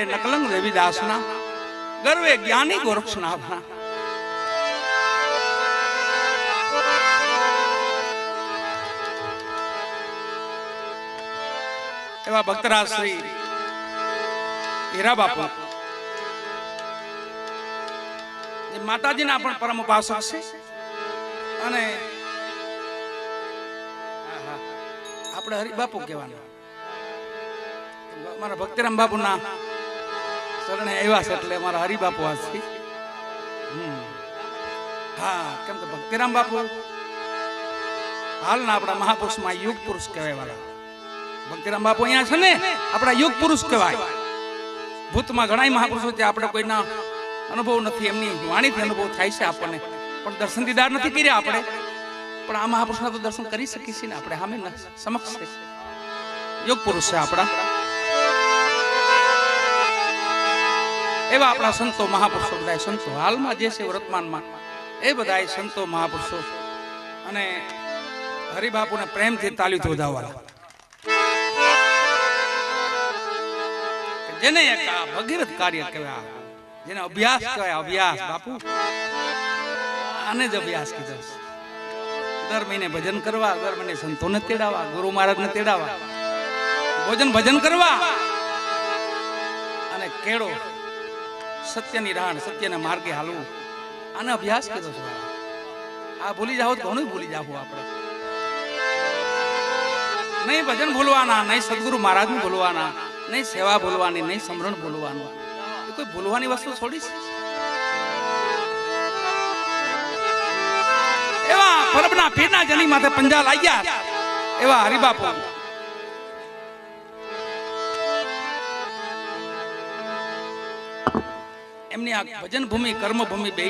પરબે નકલંગ દેવીદાસના ગર્વે જ્ઞાની ગોરક્ષનાથના એવા ભક્તરાજ શ્રી હીરા બાપુ માતાજીના પણ પરમ ઉપાસક છે. અને આપણે હરિબાપુ કહેવાના. મારા ભક્તિરામ બાપુના શરણે આવ્યા છે એટલે મારા હરિબાપુ આ હા, કેમ કે ભક્તિરામ બાપુ હાલના આપણા મહાપુરુષમાં યુગ પુરુષ કહેવાય વાળા ભક્તિરામ બાપુ અહીંયા છે ને? આપણા યુગ પુરુષ કહેવાય. ભૂતમાં ઘણા મહાપુરુષો છે આપણે કોઈના અનુભવ નથી, એમની વાણીથી અનુભવ થાય છે આપણને. પણ દર્શન દીદાર નથી કર્યા આપણે. પણ આ મહાપુરુષના તો દર્શન કરી શકીએ છીએ ને આપણે સામે સમક્ષ યોગ પુરુષ છે આપણા. એવા આપણા સંતો મહાપુરુષો બધા સંતો. હાલમાં જે છે વર્તમાનમાં, એ બધા સંતો મહાપુરુષો. અને હરિબાપુને પ્રેમથી તાલીમ વધાવવા જેને એક ભગીરથ કાર્ય કહેવાય, જેને અભ્યાસ કહેવાય, અભ્યાસ બાપુ. આને જ અભ્યાસ કીધો. દર મહિને ભજન કરવા, દર મહિને સંતોને તેડાવા ગુરુ મહારાજને તેડાવા ભોજન ભજન કરવા. અને કેળો સત્યની રાણ, સત્યના માર્ગે હાલવું. આને અભ્યાસ કર્યો છે આ ભૂલી જાવ તો ઘણું ભૂલી જાવ આપણે. નહીં ભજન ભૂલવાના, નહીં સદગુરુ મહારાજ ભૂલવાના, નહીં સેવા ભૂલવાની, નહીં સમરણ ભૂલવાનું. એ કોઈ ભૂલવાની વસ્તુ છોડી છે? એવા પરબના પીરના જની માથે પંજા લાગ્યા. એવા હરિબાપુ. એમની આ ભજન ભૂમિ કર્મ ભૂમિ બે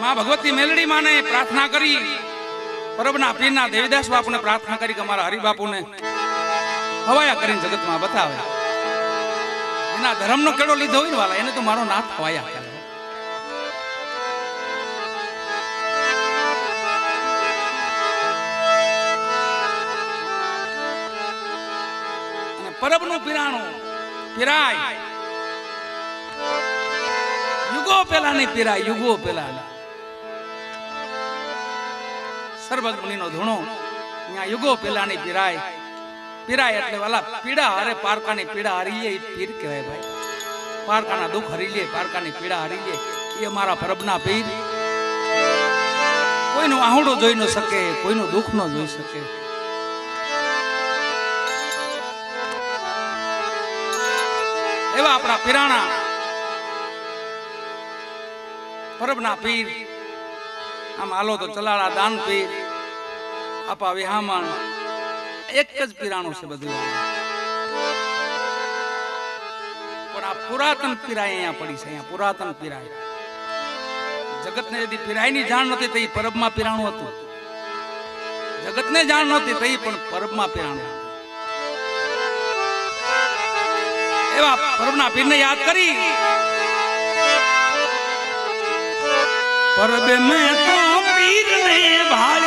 માં ભગવતી મેલડી માને પ્રાર્થના કરી. પરબના પીરના દેવીદાસ બાપુને પ્રાર્થના કરી કે અમારા હરિબાપુને હવાયા કરીને જગતમાં બતાવે. એના ધર્મનો કેળો લીધો હોય વાલા, એને તો મારો નાથ હવાયા કરે. પરબનું પીરાણું પીરાય. યુગો પેલા નહીં પીરાય યુગો પેલા સર્વજ્ઞ મુનિનો ધૂણો અહીંયા યુગો પેલા નહીં પીરાય પીરાય એટલે વાલા પીડા હરે પારકાની પીડા હારી લે પીર કહેવાય ભાઈ. પારકાના દુઃખ હરી લે પારકાની પીડા હરી લે એ અમારા પરબના પીર. કોઈનું આહુડું જોઈ ન શકે, કોઈનું દુઃખ ન જોઈ શકે. એવા આપણા પીરાણા પરબના પીર. આમ આલો તો ચલાળા દાન પીર. આપા વિહામણ. એક જ પીરાણું છે બધું. પણ આ પુરાતન પીરાય અહીંયા પડી છે, અહીંયા પુરાતન પીરાય. જગતને यदि પીરાયની જાણ નહોતી થઈ પરબમાં પીરાણું હતું. જગતને જાણ નહોતી થઈ, પણ પરબમાં પીરાણું. એવા પરબના પીરને યાદ કરી. પરબે મેં તો પીરને ભાળ્યા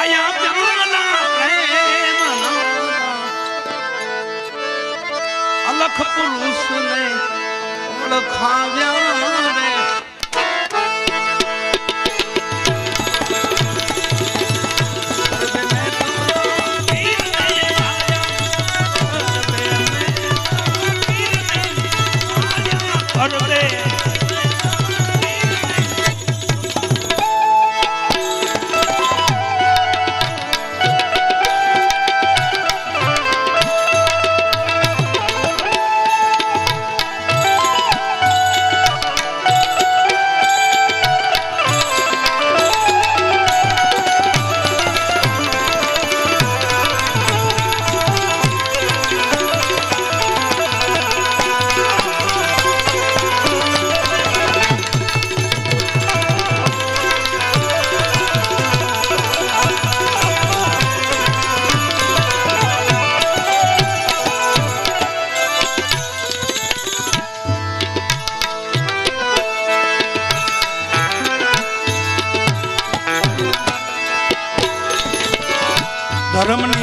પાયા પ્યાલા પ્રેમના અલખ પુરુષને ઓળખાવ્યા રે. ધર્મની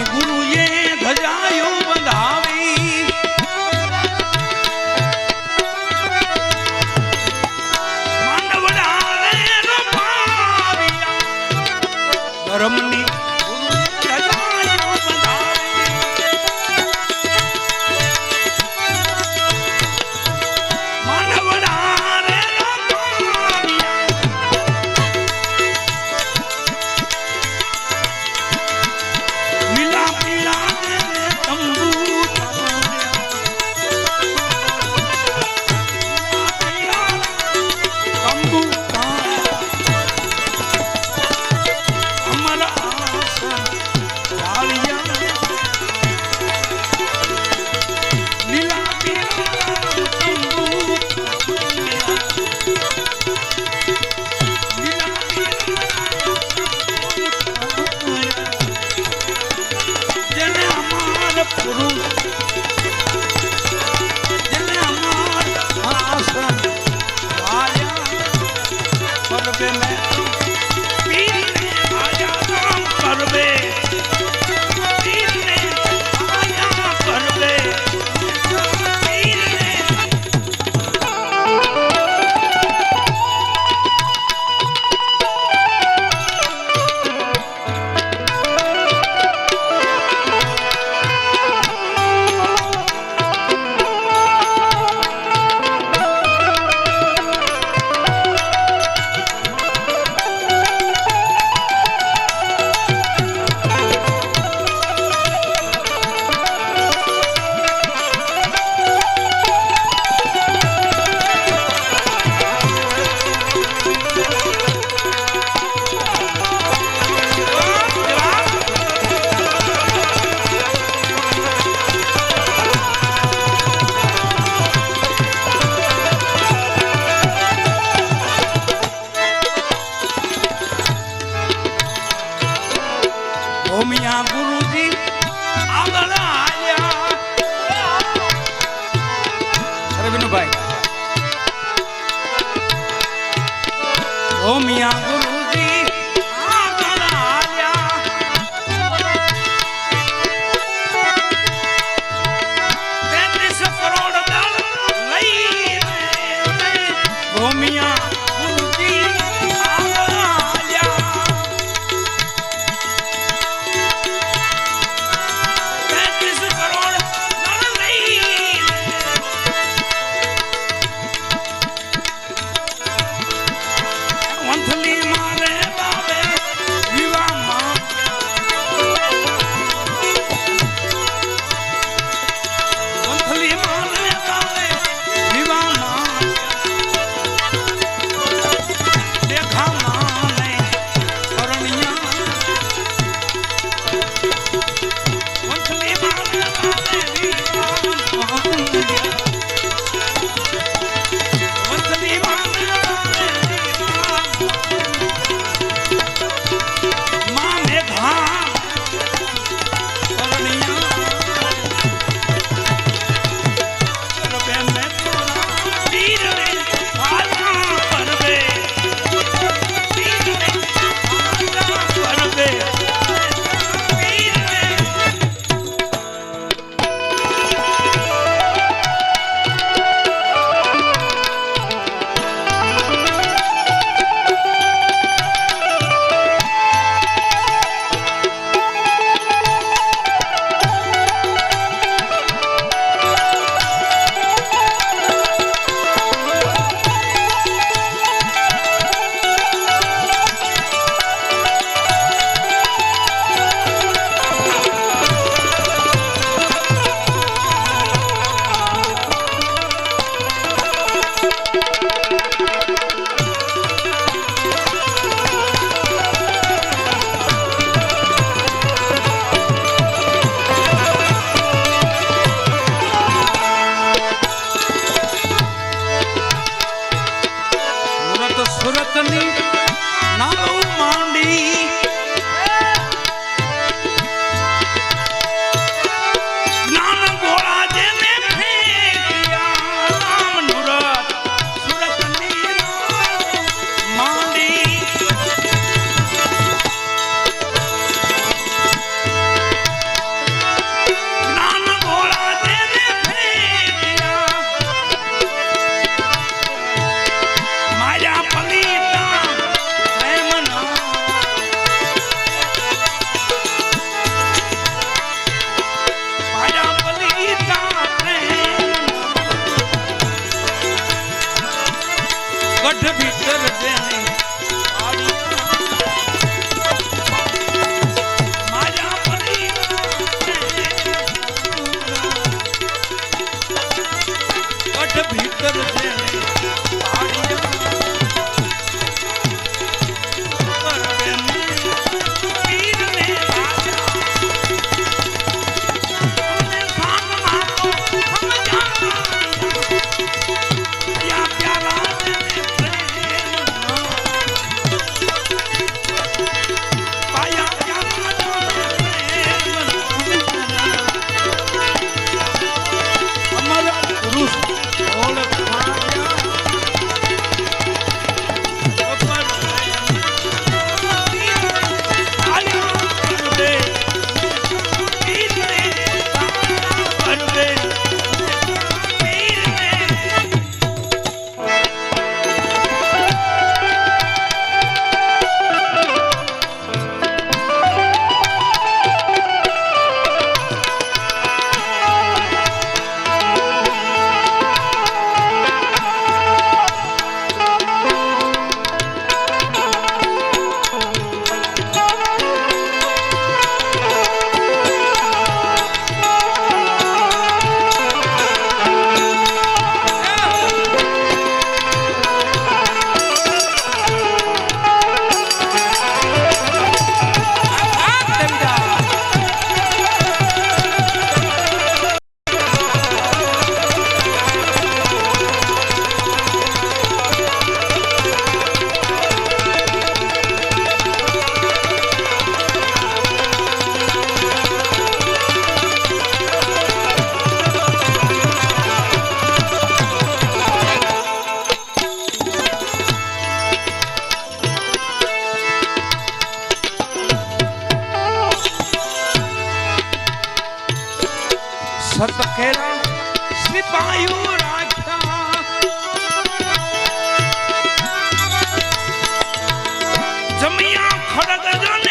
જમિયા ખડગ જોને